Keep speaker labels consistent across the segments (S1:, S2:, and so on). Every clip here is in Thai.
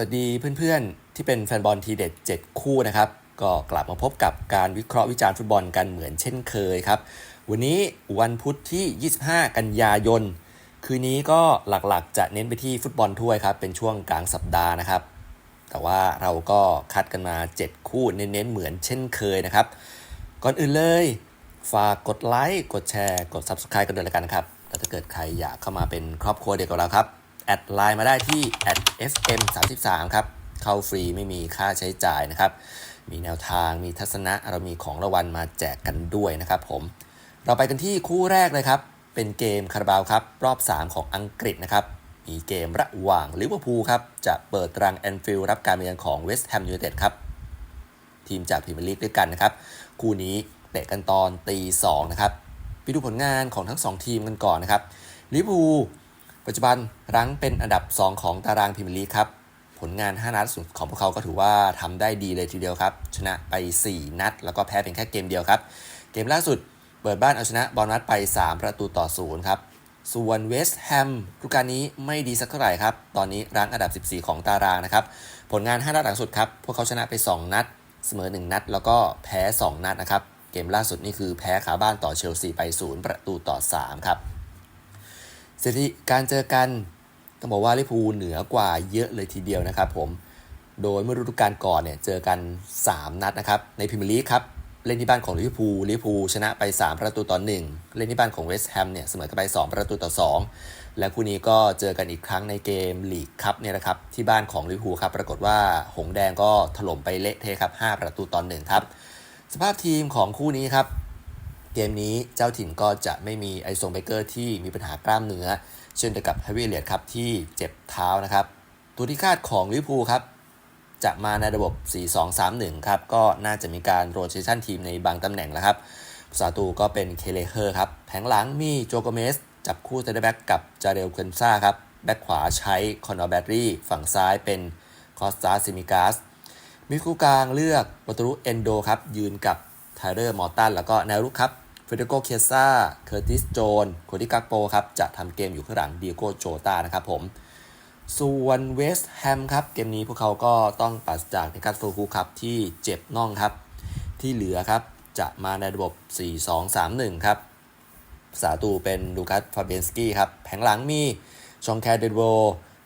S1: วัสดีเพื่อนๆ ที่เป็นแฟนบอลทีเด็ด 7 คู่นะครับ ก็กลับมาพบกับการวิเคราะห์วิจารณ์ฟุตบอลกันเหมือนเช่นเคยครับ วันนี้วันพุธที่ 25 กันยายน คืนนี้ก็หลักๆ จะเน้นไปที่ฟุตบอลถ้วยครับ เป็นช่วงกลางสัปดาห์นะครับ แต่ว่าเราก็คัดกันมา 7 คู่เน้นๆเหมือนเช่นเคยนะครับ ก่อนอื่นเลย ฝากกดไลค์กดแชร์กด Subscribe กันด้วยละกันครับแล้วถ้าเกิดใครอยากเข้ามาเป็นครอบครัวเดียวกับเราครับ แอดไลน์มาได้ที่ @fm 3 3 ครับ เข้าฟรีไม่มีค่าใช้จ่ายนะครับ มีแนวทางมีทัศนะเรามีของรางวัลมาแจกกันด้วยนะครับผม เราไปกันที่คู่แรกเลยครับ เป็นเกมคาราบาวครับ รอบ 3 ของอังกฤษนะครับ มีเกมระหว่างลิเวอร์พูลครับ จะเปิดตรังแอนฟิลด์รับการมาเยือนของเวสต์แฮมยูไนเต็ดครับ ทีมจากพรีเมียร์ลีกด้วยกันนะครับ คู่นี้เตะกันตอนตีสองนะครับ ไปดูผลงานของทั้ง 2 ทีมกันก่อนนะครับลิเวอร์พูล ปัจจุบันรั้งเป็นอันดับ 2 ของตารางพรีเมียร์ลีกครับผลงาน 5 นัดสุดของพวกเขาก็ถือว่าทำได้ดีเลยทีเดียวครับ ชนะไป 4 นัด แล้วก็แพ้เพียงแค่เกมเดียวครับ เกมล่าสุดเปิดบ้านเอาชนะบอลนัดไป 3 ประตูต่อ0ครับ ส่วนเวสต์แฮมฤดูกาลนี้ไม่ดีสักเท่าไหร่ครับ ตอนนี้รั้งอันดับ 14 ของตารางนะครับ ผลงาน 5 นัดหลังสุดครับ พวกเขาชนะไป 2 นัด เสมอ 1 นัด แล้วก็แพ้ 2 นัดนะครับ เกมล่าสุดนี่คือแพ้ขาบ้านต่อเชลซีไป 0 ประตูต่อ 3 ครับ สถิติการเจอกันต้องบอกว่าลิเวอร์พูลเหนือกว่าเยอะเลยทีเดียวนะครับผม โดยเมื่อฤดูกาลก่อนเนี่ยเจอกัน 3 นัดนะครับ ในพรีเมียร์ลีกครับ เล่นที่บ้านของลิเวอร์พูลลิเวอร์พูลชนะไป 3 ประตูต่อ 1 เล่นที่บ้านของเวสต์แฮมเนี่ยเสมอกันไป 2 ประตูต่อ 2 และคู่นี้ก็เจอกันอีกครั้งในเกมลีกคัพเนี่ยนะครับที่บ้านของลิเวอร์พูลครับปรากฏว่าหงแดงก็ถล่มไปเละเทะครับ 5 ประตูต่อ1ครับสภาพทีมของคู่นี้ครับ เกมนี้เจ้าถิ่นก็จะไม่มีไอซงเบเกอร์ที่มีปัญหากล้ามเนื้อ เช่นเดียวกับฮาวิเลียดครับที่เจ็บเท้านะครับ ตัวที่คาดของลิเวอร์พูลครับจะมาในระบบ 4-2-3-1 ครับ ก็น่าจะมีการโรเ t ชันทีมในบางตำแหน่งแล้วครับสาตูก็เป็นเคเลเฮอร์ครับ แผงหลังมีโจโกเมส จับคู่เซนเตอร์แบ็กกับจาเรลเควนซ่าครับ แบ็กขวาใช้คอนอร์แบตรี่ ฝั่งซ้ายเป็นคอสตาซิมิกาส มิดคู่กลางเลือกวัตรุเอนโดครับ ยืนกับไทเลอร์มอร์ตัน แล้วก็แนวรุกครับ เฟเดโกเคซ่า เคอร์ติสโจนโคดิกักโปครับ จะทำเกมอยู่ข้างหลังเดียโกโจตานะครับผม ส่วนเวสต์แฮมครับ เกมนี้พวกเขาก็ต้องปราศจากนิกัสโฟคูครับที่เจ็บน่องครับ ที่เหลือครับ จะมาในระบบ 4-2-3-1 ครับ สาตูเป็นลูคัส ฟาเบนสกี้ครับ แผงหลังมีชองแคร์เดโว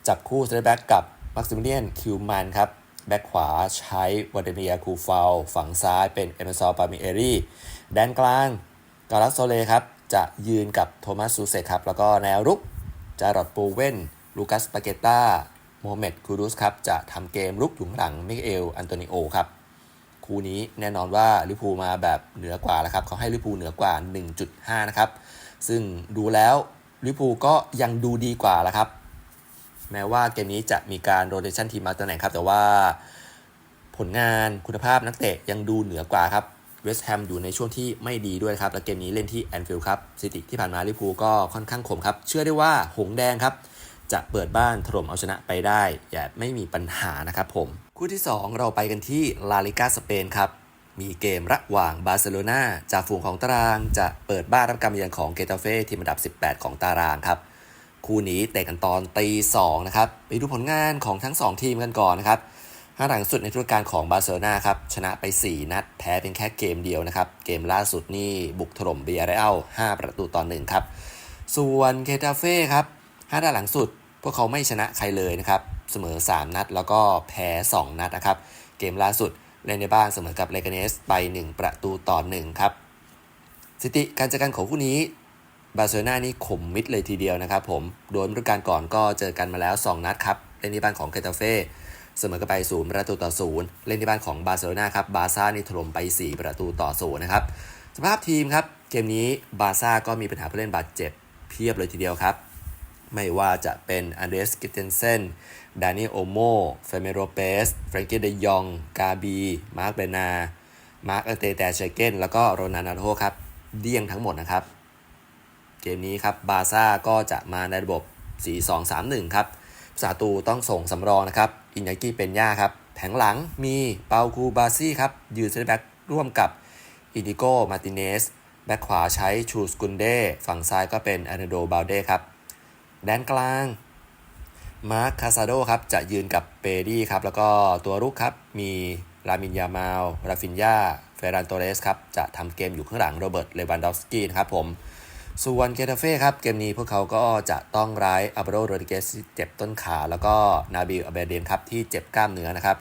S1: จับคู่เซนเตอร์แบ็กกับมักซิมิเลียน คิวมันครับ แบ็กขวาใช้วาเดเมียคูฟาวฝั่งซ้ายเป็นเอเมซอลปามิเอรี่แดนกลาง กาลัสโซเลครับจะยืนกับโทมัสซูเซกครับแล้วก็แนวรุกจารอดปูเว่น ลูคัสปาเกตตาโมฮัมเหม็ดคูรุสครับจะทำเกมลุกอยู่ข้างหลังมิเอลอันโตนิโอครับคู่นี้แน่นอนว่าลิพูมาแบบเหนือกว่าแล้วครับเขาให้ลิพูเหนือกว่า 1.5 นะครับ ซึ่งดูแล้วลิพูก็ยังดูดีกว่าแล้วครับ แม้ว่าเกมนี้จะมีการโรเ t ชันทีมมาตำแหน่งครับ แต่ว่าผลงานคุณภาพนักเตะยังดูเหนือกว่าครับ เวสต์แฮมอยู่ในช่วงที่ไม่ดีด้วยครับ และเกมนี้เล่นที่แอนฟิลด์ครับสถิติที่ผ่านมาลิพูก็ค่อนข้างคมครับ เชื่อได้ว่าหงแดงครับ จะเปิดบ้านถล่มเอาชนะไปได้อย่าไม่มีปัญหานะครับผม คู่ที่ 2 เราไปกันที่ลาลิกาสเปนครับ มีเกมระหว่างบาร์เซโลนาจากฝูงของตาราง จะเปิดบ้านรับการมาเยือนของเกตาเฟ่ทีมอันดับ 18 ของตารางครับคู่นี้เตะกันตอนตีสองนะครับไปดูผลงานของทั้ง 2 ทีมกันก่อนนะครับ ห้าหลังสุดในฤดูกาลของบาร์เซโลนาครับ ชนะไป 4 นัด แพ้เป็นแค่เกมเดียวนะครับ เกมล่าสุดนี่บุกถล่มเบียร์เรอัล5ประตูต่อ1ครับ ส่วนเกตาเฟ่ครับห้าด้าหลังสุด พวกเขาไม่ชนะใครเลยนะครับ เสมอ 3 นัด แล้วก็แพ้ 2 นัดนะครับ เกมล่าสุดเล่นในบ้านเสมอกับเลกาเนสไป 1 ประตูต่อ1ครับสถิติการเจอกันของคู่นี้บาร์เซโลนานี่ขมมิดเลยทีเดียวนะครับผม โดยฤดูกาลก่อนก็เจอกันมาแล้ว 2 นัดครับเล่นที่บ้านของเกตาเฟ่ เสมอกันไป0ประตูต่อ0เล่นที่บ้านของบาร์เซโลนาครับบาร์ซ่านี่ถล่มไป 4 ประตูต่อ0นะครับสภาพทีมครับเกมนี้บาร์ซ่าก็มีปัญหาผู้เล่นบาดเจ็บเพียบเลยทีเดียวครับ ไม่ว่าจะเป็นอันเดรสกิเทนเซนดานิโอโมเฟเมโรเปสแฟรงกี้เดยอง กาบี มาร์คเบนา มาร์คเอเตแตเชเกนแล้วก็โรนันาโทครับ เดี่ยงทั้งหมดนะครับ เกมนี้ครับบาซ่าก็จะมาในระบบ 4-2-3-1 ครับสาตูต้องส่งสำรองนะครับ อินยากิเป็นย่าครับ แผงหลังมีเปาคูบาซี่ครับ ยืนเซนแบ็กร่วมกับอิดิโกมาติเนส แบ็กขวาใช้ชูสกุนเด ฝั่งซ้ายก็เป็นอานาโดบาเดครับ แดนกลาง มาร์คคาซาโดครับ จะยืนกับเปดี้ครับ แล้วก็ตัวรุกครับ มีรามินยามาลราฟินยาเฟรันโตเรสครับ จะทำเกมอยู่ข้างหลังโรเบิร์ต เลวันดอฟสกี้นะครับผม ส่วนเกตาเฟ่ครับ เกมนี้พวกเขาก็จะต้องร้ายอับโรโรดิเกสเจ็บต้นขา แล้วก็นาบิลอเบเดนครับ ที่เจ็บกล้ามเนื้อนะครับ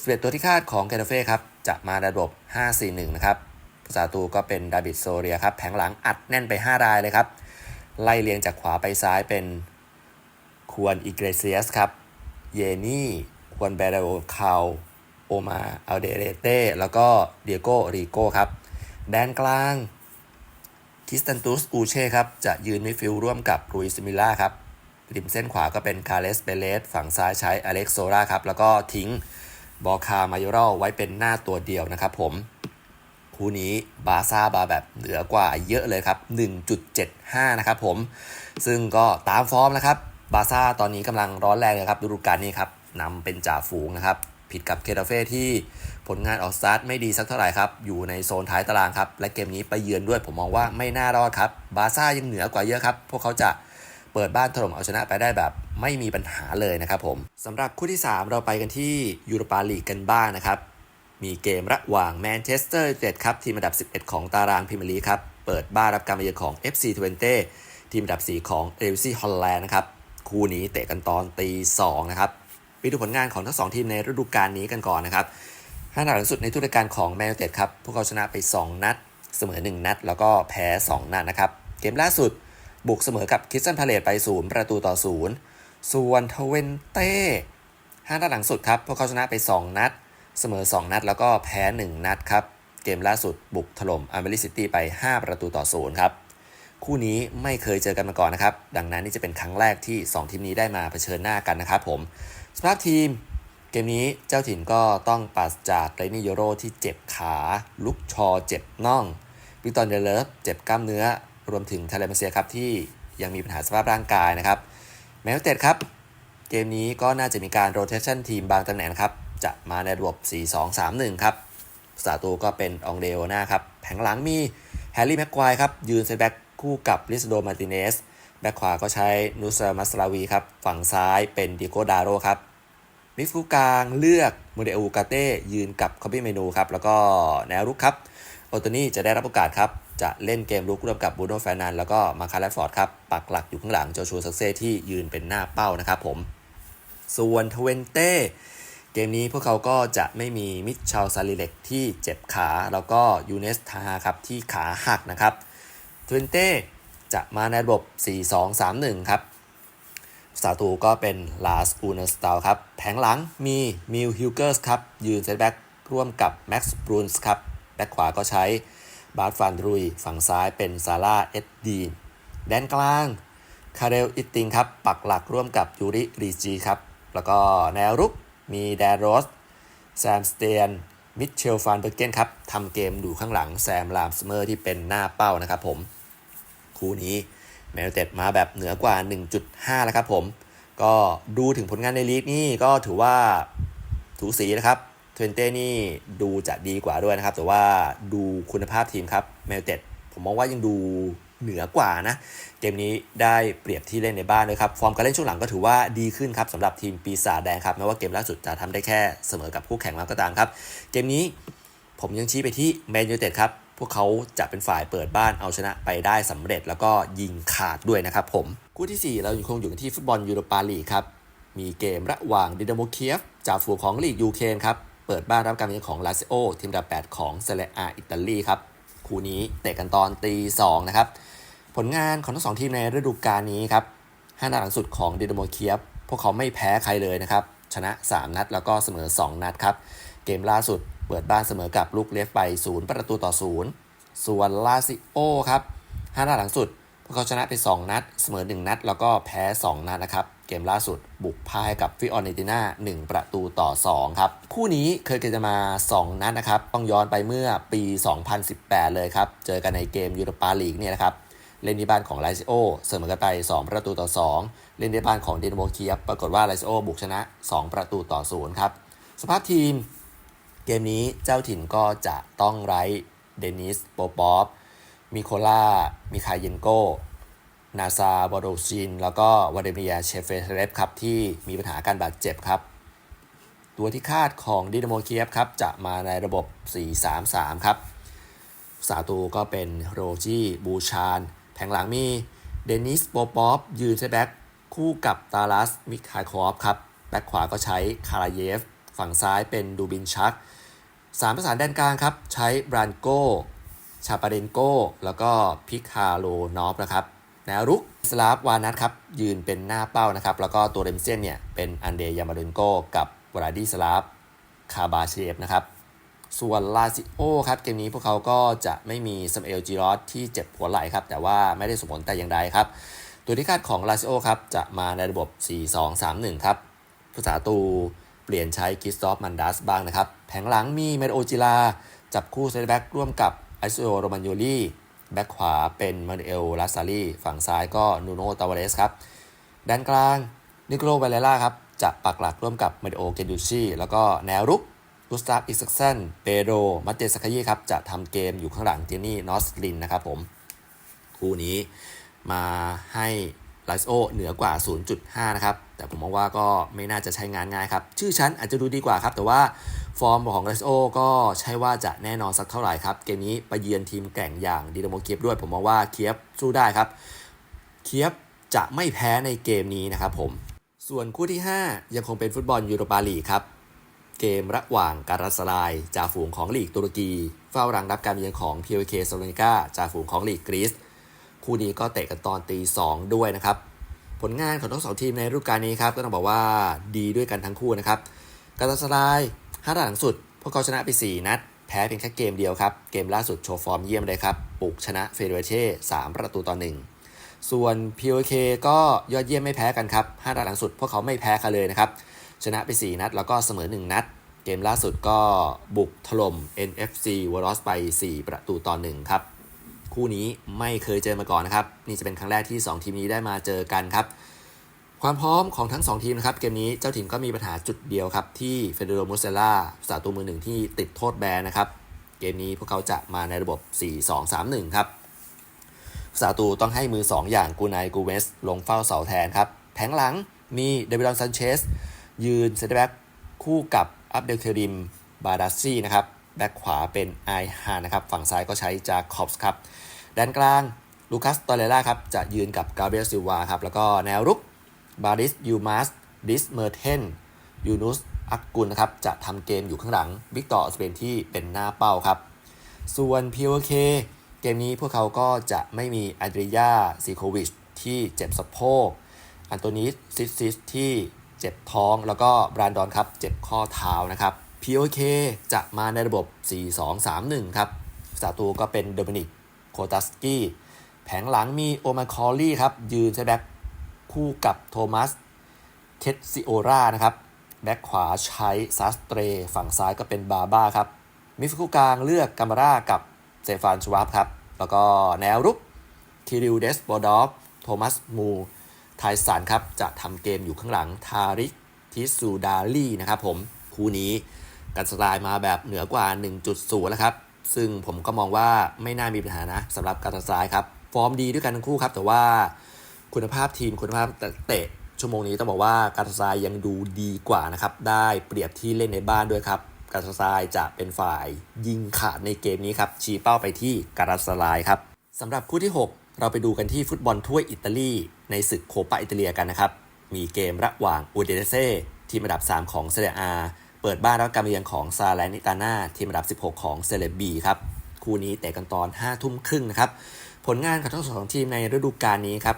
S1: สเปตัวที่คาดของเกตาเฟ่ครับ จะมาในระบบ 5-4-1 นะครับภาษาตูก็เป็นดาบิดโซเรียครับแผงหลังอัดแน่นไป 5 รายเลยครับ ไล่เรียงจากขวาไปซ้ายเป็นควรอิเกรเซียสครับ เยนี่ควรเบรโอคาวโอมาอัลเดเรเต้แล้วก็เดียโกริโก้ครับ แดนกลาง คิสตันตุสอูเช่ครับจะยืนมิดฟิลด์ร่วมกับลุยส์มิล่าครับริมเส้นขวาก็เป็นคาเลสเบเลสฝั่งซ้ายใช้อเล็กโซราครับแล้วก็ทิ้งบอคามาโยรอลไว้เป็นหน้าตัวเดียวนะครับผม คู่นี้บาซ่าบาแบบเหนือกว่าเยอะเลยครับ 1.75 นะครับผม ซึ่งก็ตามฟอร์มนะครับ บาซ่าตอนนี้กำลังร้อนแรงเลยครับ ฤดูกาลนี้ครับนำเป็นจ่าฝูงนะครับ ผิดกับเคตาเฟ่ที่ ผลงานออกสตาร์ทไม่ดีสักเท่าไหร่ครับ อยู่ในโซนท้ายตารางครับ และเกมนี้ไปเยือนด้วยผมมองว่าไม่น่ารอดครับ บาซ่ายังเหนือกว่าเยอะครับ พวกเขาจะเปิดบ้านถล่มเอาชนะไปได้แบบไม่มีปัญหาเลยนะครับผมสำหรับคู่ที่ 3 เราไปกันที่ยูโรปาลีกกันบ้างนะครับ มีเกมระหว่างแมนเชสเตอร์ยูไนเต็ดครับทีมอันดับ 11 ของตารางพรีเมียร์ลีกครับ เปิดบ้านรับการมาเยือนของ FC 20ทีมอันดับ 4 ของเอลซีฮอลแลนด์นะครับคู่นี้เตะกันตอนตี2นะครับไปดูผลงานของทั้ง2ทีมในฤดูกาลนี้กันก่อนนะครับ ห้านัดหลังสุดในทุกรายการของแมนยูไนเต็ดครับ พวกเขาชนะไป 2 นัด เสมอ 1 นัด แล้วก็แพ้ 2 นัดนะครับ เกมล่าสุดบุกเสมอกับคิสตันพาเลตไปศูนย์ประตูต่อศูนย์ส่วนทเวนเต้ห้านัดหลังสุดครับ พวกเขาชนะไป 2 นัด เสมอ 2 นัด แล้วก็แพ้ 1 นัดครับ เกมล่าสุดบุกถล่มอาร์เมลิซิตี้ไป 5 ประตูต่อศูนย์ครับ คู่นี้ไม่เคยเจอกันมาก่อนนะครับ ดังนั้นนี่จะเป็นครั้งแรกที่ 2 ทีมนี้ได้มาเผชิญหน้ากันนะครับผม สภาพทีม เกมนี้เจ้าถิ่นก็ต้องปัสจากไรนี่โยโรที่เจ็บขา ลุกชอเจ็บน่องวิกตอร์เดเลฟเจ็บกล้ามเนื้อ รวมถึงทาเลมาเซียครับที่ยังมีปัญหาสภาพร่างกายนะครับแมนยูเต็ดครับ เกมนี้ก็น่าจะมีการโรเ t ชันทีมบางตำแหน่งครับ จะมาในระบบ 4-2-3-1 ครับสาตูก็เป็นองเดโอนาครับแผงหลังมีแฮร์รี่แม็กควายครับ ยืนเซตแบ็กคู่กับลิสโดมาติเนสแบ็กขวาก็ใช้นูซามัสลาวีครับ ฝั่งซ้ายเป็นดิโกดาโรครับ มิดฟิลด์กลางเลือกโมเดอูกาเต้ยืนกับคอบี้เมนูครับ แล้วก็แนวรุกครับ โอโตนี่จะได้รับโอกาสครับ จะเล่นเกมรุกร่วมกับบูโน่แฟนันแล้วก็มาคาร์ลฟอร์ดครับ ปักหลักอยู่ข้างหลังโจชัวซักเซ่ที่ยืนเป็นหน้าเป้านะครับผม ส่วนทเวนเต้เกมนี้พวกเขาก็จะไม่มีมิชชลซาลิเล็กที่เจ็บขา แล้วก็ยูเนสทาครับที่ขาหักนะครับทเวนเต้จะมาในระบบ 4-2-3-1 ครับ สาตูก็เป็นลาสอูเนสตาลครับ แผงหลังมีมิลฮิลเกอร์สครับ ยืนเซตแบ็กร่วมกับแม็กซ์บรูนส์ครับ แบ็กขวาก็ใช้บาร์ฟานรุย ฝั่งซ้ายเป็นซาร่าเอ็ดดีนแดนกลางคาเรลอิตติงครับ ปักหลักร่วมกับยูริรีจีครับ แล้วก็แนวรุกมีแดนโรสแซมสเตียนมิเชลฟานเบอร์เกนครับทำเกมดูข้างหลังแซมลามสเมอร์ที่เป็นหน้าเป้านะครับผม คู่นี้ แมนยูเต็ดมาแบบเหนือกว่า 1.5 แล้วครับผม ก็ดูถึงผลงานในลีกนี่ก็ถือว่าถูสีนะครับเทนเต้นี่ดูจะดีกว่าด้วยนะครับ แต่ว่าดูคุณภาพทีมครับแมนยูเต็ดผมมองว่ายังดูเหนือกว่านะ เกมนี้ได้เปรียบที่เล่นในบ้านด้วยครับ ฟอร์มการเล่นช่วงหลังก็ถือว่าดีขึ้นครับสำหรับทีมปีศาจแดงครับแม้ว่าเกมล่าสุดจะทำได้แค่เสมอกับคู่แข่งมาก็ตามครับ เกมนี้ผมยังชี้ไปที่แมนยูเต็ดครับ พวกเขาจะเป็นฝ่ายเปิดบ้านเอาชนะไปได้สำเร็จแล้วก็ยิงขาดด้วยนะครับผมคู่ที่ 4 เรายังคงอยู่กันที่ฟุตบอลยูโรปาลีกครับมีเกมระหว่างดินาโมเคียฟจากฝูงของลีกยูเครนครับเปิดบ้านรับการเยือนของลาซิโอทีมอันดับ8ของเซเลอาอิตาลีครับคู่นี้เตะกันตอนตี2นะครับผลงานของทั้งสองทีมในฤดูกาลนี้ครับห้านัดหลังสุดของดินาโมเคียฟพวกเขาไม่แพ้ใครเลยนะครับชนะ 3 นัดแล้วก็เสมอ 2 นัดครับ เกมล่าสุด เปิดบ้านเสมอกับลูกเลฟไป 0 ประตูต่อ 0 ส่วนลาซิโอครับห้านัดหลังสุด พวกเขาชนะไป 2 นัด เสมอ 1 นัด แล้วก็แพ้ 2 นัดนะครับ เกมล่าสุดบุกพ่ายกับฟิออเนติน่า1 ประตูต่อ 2 ครับ คู่นี้เคยเจอมา 2 นัดนะครับ ต้องย้อนไปเมื่อปี 2018 เลยครับ เจอกันในเกมยูโรปาลีกเนี่ยนะครับเล่นที่บ้านของไลซิโอเสมอกันไป 2 ประตูต่อ 2 เล่นที่บ้านของเดนโมเคียบปรากฏว่าไลซิโอบุกชนะ 2 ประตูต่อ 0 ครับ สภาพทีม เกมนี้เจ้าถิ่นก็จะต้องไร้เดนิสโปปอฟมิโคล่ามิคายเยนโกนาซาบอโดชิน แล้วก็วาเดเมียเชฟเฟเรฟครับ ที่มีปัญหาการบาดเจ็บครับ ตัวที่คาดของดินาโมเคียฟครับ จะมาในระบบ 4-3-3 ครับสาตูก็เป็นโรจี้บูชาน แผงหลังมีเดนิสโปปอฟยืนเซตแบ็กคู่กับตาลัสมิคาคอฟครับ แบ็กขวาก็ใช้คาราเยฟ ฝั่งซ้ายเป็นดูบินชักสามประสานแดนกลางครับ ใช้บรานโกชาปาเดนโกแล้วก็พิคาโลนอฟนะครับแนวรุกสลาฟวานัทครับ ยืนเป็นหน้าเป้านะครับ แล้วก็ตัวเรมเซียนเนี่ย เป็นอันเดยามาเดนโกกับวราดีสลาฟคาบาเชฟนะครับ ส่วนลาซิโอครับ เกมนี้พวกเขาก็จะไม่มีซัมเอลจิรอสที่เจ็บหัวไหล่ครับ แต่ว่าไม่ได้สมผลแต่อย่างใดครับ ตัวที่คาดของลาซิโอครับ จะมาในระบบ 4-2-3-1 ครับผู้สาตู เปลี่ยนใช้กิสตอฟมันดัสบ้างนะครับ แผงหลังมีเมโอจิลา จับคู่เซนแบ็กร่วมกับไอซโอโรมันโยลีแบ็กขวาเป็นมานเอลลาซารีฝั่งซ้ายก็นูโนตาวาเรสครับด้านกลางนิโคลเวเลล่าครับจะปักหลักร่วมกับมาริโอเกนดูชีแล้วก็แนวรุกกุสตาฟอิสักเซนเปโดมัตเตสคายีครับจะทำเกมอยู่ข้างหลังเจนี่นอสลินนะครับผม คู่นี้มาให้ ไลโอเหนือกว่า 0.5 นะครับ แต่ผมมองว่าก็ไม่น่าจะใช้งานง่ายครับ ชื่อชั้นอาจจะดูดีกว่าครับ แต่ว่าฟอร์มของไลโอก็ใช่ว่าจะแน่นอนสักเท่าไหร่ครับ เกมนี้ไปเยือนทีมแกร่งอย่างดีโดโมเคียบด้วย ผมมองว่าเคียบสู้ได้ครับ เคียบจะไม่แพ้ในเกมนี้นะครับผม ส่วนคู่ที่ 5 ยังคงเป็นฟุตบอลยูโรปาลีครับ เกมระหว่างการัสลายจ่าฝูงของลีกตุรกี เฝ้ารังรับการเยือนของ p เคโซโลนิกาจ่าฝูงของลีกกรีซ คู่นี้ก็เตะกันตอนตีสองด้วยนะครับ ผลงานของทั้งสองทีมในฤดูกาลนี้ครับก็ต้องบอกว่าดีด้วยกันทั้งคู่นะครับกาตัสลายห้าหลังสุด พวกเขาชนะไป 4 นัด แพ้เพียงแค่เกมเดียวครับ เกมล่าสุดโชว์ฟอร์มเยี่ยมเลยครับปลุกชนะเฟเดเรเช่3ประตูต่อหนึ่งส่วน POK ก็ยอดเยี่ยมไม่แพ้กันครับห้าหลังสุด พวกเขาไม่แพ้กันเลยนะครับ ชนะไป 4 นัด แล้วก็เสมอ 1 นัด เกมล่าสุดก็บุกถล่ม NFC w a r r i o r s ไป 4 ประตูต่อหนึ่งครับ คู่นี้ไม่เคยเจอมาก่อนนะครับ นี่จะเป็นครั้งแรกที่ 2 ทีมนี้ได้มาเจอกันครับ ความพร้อมของทั้ง 2 ทีมนะครับ เกมนี้เจ้าถิ่นก็มีปัญหาจุดเดียวครับ ที่เฟเดโรมุสเซล่าสาตัวมือหนึ่งที่ติดโทษแบนนะครับ เกมนี้พวกเขาจะมาในระบบ 4-2-3-1 ครับสาตูต้องให้มือ 2 อย่างกูนายกูเวส ลงเฝ้าเสาแทนครับแผงหลังมีเดวิดอนซันเชสยืนเซนเตอร์แบ็กคู่กับอับเดลเคริมบาดัสซี่นะครับ แบ็กขวาเป็นไอฮานนะครับ ฝั่งซ้ายก็ใช้จาคอบส์ครับแดนกลางลูคัสตอเรล่าครับ จะยืนกับกาเบรียลซิวาครับ แล้วก็แนวรุกบาริสยูมาสดิสเมอร์เทนยูนุสอักกุลนะครับ จะทำเกมอยู่ข้างหลังวิกตอร์สเปนที่เป็นหน้าเป้าครับ ส่วน POK เกมนี้พวกเขาก็จะไม่มีอัดรียาซิโควิชที่เจ็บสะโพก อันโตนิสซิสซิสที่เจ็บท้อง แล้วก็บรานดอนครับ เจ็บข้อเท้านะครับ POK จะมาในระบบ 4-2-3-1 ครับสาตูก็เป็นโดมินิกโคตัสกี้แผงหลังมีโอมาคอลลี่ครับ ยืนใช้แบ็คคู่กับโทมัสเคตซิโอรานะครับ แบ็คขวาใช้ซัสเตร ฝั่งซ้ายก็เป็นบาบ้าครับ มิฟคู่กลางเลือกกามาร่ากับเซฟานชวาบครับ แล้วก็แนวรุกคิริวเดสบอดอฟโทมัสมูไทสันครับ จะทำเกมอยู่ข้างหลังทาริกทิสูดาลีนะครับผม คู่นี้ กันสไตล์มาแบบเหนือกว่า 1.0 แล้วครับ ซึ่งผมก็มองว่าไม่น่ามีปัญหานะสำหรับการตัดสายครับ ฟอร์มดีด้วยกันทั้งคู่ครับ แต่ว่าคุณภาพทีมคุณภาพเตะชั่วโมงนี้ต้องบอกว่าการตัดสายยังดูดีกว่านะครับได้เปรียบที่เล่นในบ้านด้วยครับการตัดสายจะเป็นฝ่ายยิงขาดในเกมนี้ครับชี้เป้าไปที่การตัดสายครับสำหรับคู่ที่ 6เราไปดูกันที่ฟุตบอลถ้วยอิตาลีในศึกโคปาอิตาเลียกันนะครับ มีเกมระหว่างอูเดเนเซ่ทีมอันดับ 3 ของเซเรียอา เปิดบ้านรับการเยือนของซาแลนิตาน่าทีมอันดับ 16 ของเซเลบีครับ คู่นี้เตะกันตอน 5 ทุ่มครึ่งนะครับ ผลงานของทั้งสองทีมในฤดูกาลนี้ครับ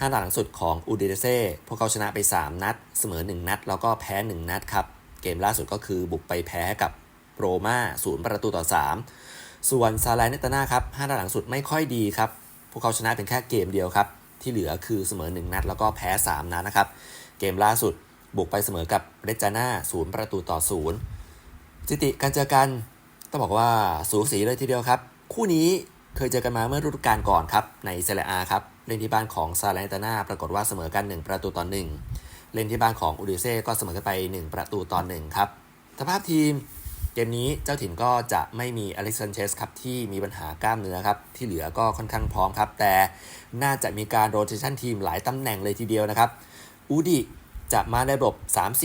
S1: ห้านัดหลังสุดของอูดิเดเซ่ พวกเขาชนะไป 3 นัด เสมอ 1 นัด แล้วก็แพ้ 1 นัดครับ เกมล่าสุดก็คือบุกไปแพ้กับโรมาศูนย์ประตูต่อ 3 ส่วนซาแลนิตาน่าครับห้านัดหลังสุดไม่ค่อยดีครับ พวกเขาชนะเป็นแค่เกมเดียวครับ ที่เหลือคือเสมอ 1 นัด แล้วก็แพ้ 3 นัดนะครับ เกมล่าสุด บุกไปเสมอกับเรจาน่าศูนย์ประตูต่อศูนย์สิติการเจอกันต้องบอกว่าสูสีเลยทีเดียวครับ คู่นี้เคยเจอกันมาเมื่อฤดูกาลก่อนครับในเซเรียอาครับเล่นที่บ้านของซาเลนตานาปรากฏว่าเสมอกัน 1 ประตูต่อ1เล่นที่บ้านของอูดิเซ่ก็เสมอกันไป 1 ประตูต่อ1ครับสภาพทีมเกมนี้เจ้าถิ่นก็จะไม่มีอเล็กซานเชสครับที่มีปัญหากล้ามเนื้อครับที่เหลือก็ค่อนข้างพร้อมครับ แต่น่าจะมีการโรเ t ชันทีมหลายตำแหน่งเลยทีเดียวนะครับอูดิ จะมาในระบบ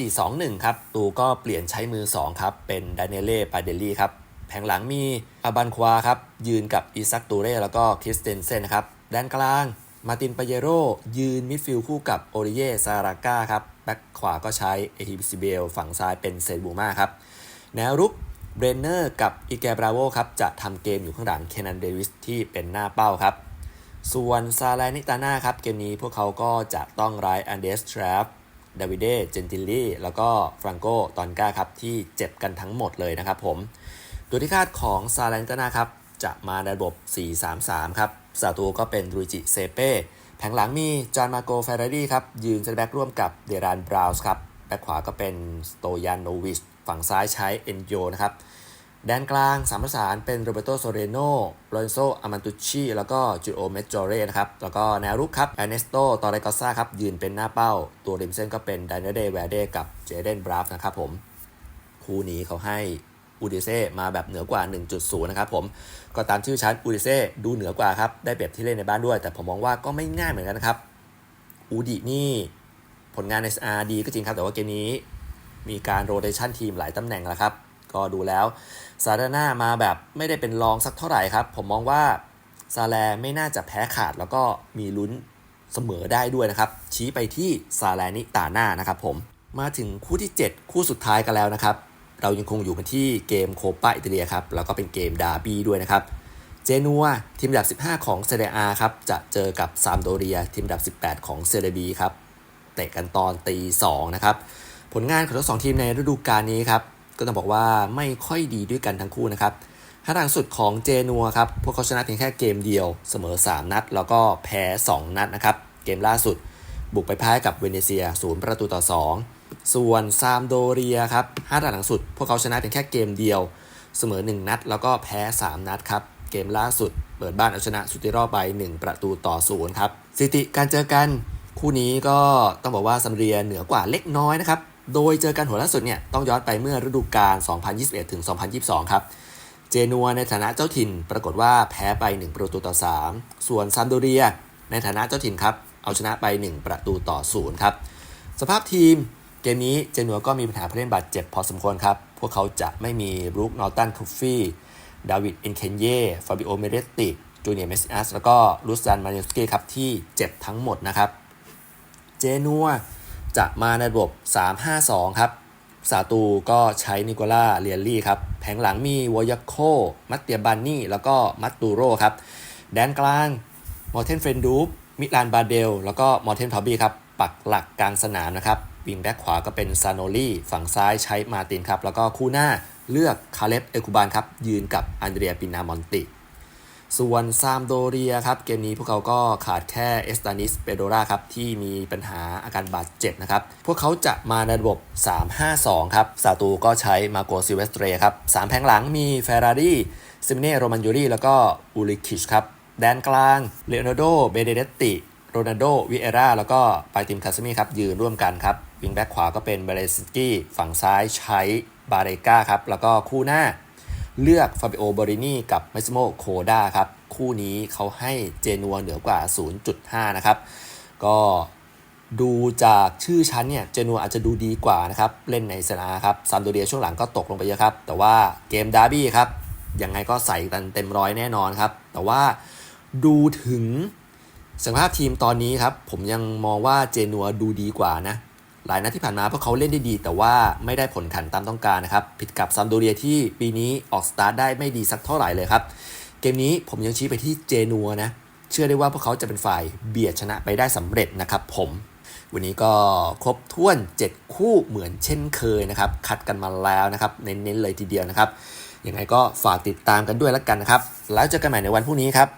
S1: 3-4-2-1 ครับ ตูก็เปลี่ยนใช้มือ 2 ครับ เป็นดานิเล่ปาเดลลี่ครับ แผงหลังมีอาบันควาครับ ยืนกับอิซักตูเร่แล้วก็คริสเตนเซนครับ ด้านกลาง มาตินปาเยโร ยืนมิดฟิลด์คู่กับโอริเยซาราก้าครับ แบ็คขวาก็ใช้เอฮิบิซิเบล ฝั่งซ้ายเป็นเซนบูมาครับ แนวรุกเบรนเนอร์กับอีแกบราโวครับ จะทำเกมอยู่ข้างหลังเคนันเดวิสที่เป็นหน้าเป้าครับ ส่วนซาลานิตาน่าครับ เกมนี้พวกเขาก็จะต้องไร้อันเดสทรัฟ ดาวิเดเจนติลลี่แล้วก็ฟรังโกตอนกาครับที่เจ็บกันทั้งหมดเลยนะครับผมตัวที่คาดของซาเลนตนาครับจะมาในระบบ 4-3-3 ครับสาตูก็เป็นรูจิเซเป้แผงหลังมีจอห์นมาโกเฟรรี่ครับ ยืนเซนแบ็กร่วมกับเดรานบราวส์ครับ แบ็คขวาก็เป็นสโตยานโนวิช ฝั่งซ้ายใช้เอนโยนะครับ แดนกลางสามประสานเป็นโรเบโตโซเรโนโรนโซอามันตุชีแล้วก็จูโอเมจอเรนะครับ แล้วก็แนวรุกครับแอนเนสโตตอรเรกอซ่าครับยืนเป็นหน้าเป้า ตัวริมเส้นก็เป็นดานเดแวเดกับเจเดนบราฟนะครับผม คู่นี้เขาให้อูดิเซ่มาแบบเหนือกว่า 1.0 นะครับผม ก็ตามชื่อชั้นอูดิเซ่ดูเหนือกว่าครับ ได้เปรียบที่เล่นในบ้านด้วย แต่ผมมองว่าก็ไม่ง่ายเหมือนกันนะครับ อูดินี่ผลงานใน SR ดีก็จริงครับ แต่ว่าเกมนี้ มีการโรเ t ชันทีมหลายตำแหน่งแล้วครับ ก็ดูแล้วซาดาน่ามาแบบไม่ได้เป็นรองสักเท่าไหร่ครับ ผมมองว่าซาแลไม่น่าจะแพ้ขาดแล้วก็มีลุ้นเสมอได้ด้วยนะครับ ชี้ไปที่ซาแลนิตาหน่านะครับผมมาถึงคู่ที่ 7 คู่สุดท้ายกันแล้วนะครับ เรายังคงอยู่กันที่เกมโคปาอิตาเลียครับแล้วก็เป็นเกมดาร์บี้ด้วยนะครับเจนัวทีมอันดับ 15 ของเซเรียอาครับจะเจอกับซามโดเรีย ทีมอันดับ 18 ของเซเรบีครับเตะกันตอนตี2นะครับผลงานของทั้งสองทีมในฤดูกาลนี้ครับ ก็ต้องบอกว่าไม่ค่อยดีด้วยกันทั้งคู่นะครับถ้าทางสุดของเจนัวครับ พวกเขาชนะเพียงแค่เกมเดียว เสมอ 3 นัด แล้วก็แพ้ 2 นัดนะครับ เกมล่าสุด บุกไปแพ้กับเวเนเซีย 0 ประตูต่อ 2 ส่วนซามโดเรียครับห้านัดหลังสุด พวกเขาชนะเพียงแค่เกมเดียว เสมอ 1 นัด แล้วก็แพ้ 3 นัดครับ เกมล่าสุด เปิดบ้านเอาชนะสุติรอไป 1 ประตูต่อ 0 ครับ สถิติการเจอกัน คู่นี้ก็ต้องบอกว่าซัมเรียเหนือกว่าเล็กน้อยนะครับ โดยเจอกันหัวล่าสุดเนี่ยต้องย้อนไปเมื่อฤดูกาล 2021 ถึง 2022 ครับ เจนัวในฐานะเจ้าถิ่นปรากฏว่าแพ้ไป 1 ประตูต่อ 3 ส่วนซามโดเรีย ในฐานะเจ้าถิ่นครับ เอาชนะไป 1 ประตูต่อ 0 ครับ สภาพทีมเกมนี้เจนัวก็มีปัญหาผู้เล่นบาดเจ็บพอสมควรครับ พวกเขาจะไม่มีบรูค นอร์ตัน คุฟฟี่ ดาวิด เอนเคนเย่ ฟาบิโอ เมเรตติ จูเนียร์ เมสซิอัส แล้วก็ลูซาน มาเนสกี้ครับที่เจ็บทั้งหมดนะครับ เจนัว จะมาในระบบ 3-5-2 ครับสาตูก็ใช้นิโคล่าเรียลลี่ครับ แผงหลังมีวอยาโค มัตเตียบันนี่ แล้วก็มัตตูโรครับ แดนกลาง มอร์เทนเฟรนดูปมิลานบาเดล แล้วก็มอร์เทนทอบบี้ครับ ปักหลักกลางสนามนะครับ วิงแบ็กขวาก็เป็นซานโนลี่ ฝั่งซ้ายใช้มาตินครับ แล้วก็คู่หน้าเลือกคาเลฟเอคูบานครับ ยืนกับอันเดรียปินามอนติ ส่วนซามโดเรียครับ เกมนี้พวกเขาก็ขาดแค่เอสตานิสเปโดราครับ ที่มีปัญหาอาการบาดเจ็บนะครับ พวกเขาจะมาในระบบ 3-5-2 ครับซาตูก็ใช้มาโกซิเวสเตรครับ3แผงหลังมีเฟรารี่ซิมเน่โรมันยูรีแล้วก็อูริคิชครับ แดนกลางเลโอนาร์โดเบเดเดตติโรนัลโดวิเอร่าแล้วก็ปาติมคาสมีครับ ยืนร่วมกันครับ วิงแบ็กขวาก็เป็นเบเรสกี้ฝั่งซ้ายใช้บาเรกาครับ แล้วก็คู่หน้า เลือกฟาบิโอบรินีกับเมซิโมโคดาครับ คู่นี้เขาให้เจนัวเหนือกว่า 0.5 นะครับ ก็ดูจากชื่อชั้นเนี่ย เจนัวอาจจะดูดีกว่านะครับ เล่นในสนาครับซามโดเรียช่วงหลังก็ตกลงไปเยอะครับ แต่ว่าเกมดาร์บี้ครับ ยังไงก็ใส่กันเต็มร้อยแน่นอนครับ แต่ว่าดูถึงสภาพทีมตอนนี้ครับ ผมยังมองว่าเจนัวดูดีกว่านะ หลายนัดที่ผ่านมาพวกเขาเล่นได้ดี แต่ว่าไม่ได้ผลขันตามต้องการนะครับ ผิดกับซัมโดเรียที่ปีนี้ออกสตาร์ทได้ไม่ดีสักเท่าไหร่เลยครับ เกมนี้ผมยังชี้ไปที่เจนัวนะ เชื่อได้ว่าพวกเขาจะเป็นฝ่ายเบียดชนะไปได้สำเร็จนะครับผมวันนี้ก็ครบถ้วน 7 คู่เหมือนเช่นเคยนะครับ คัดกันมาแล้วนะครับ เน้นๆเลยทีเดียวนะครับยังไงก็ฝากติดตามกันด้วยแล้วกันนะครับ แล้วเจอกันใหม่ในวันพรุ่งนี้ครับ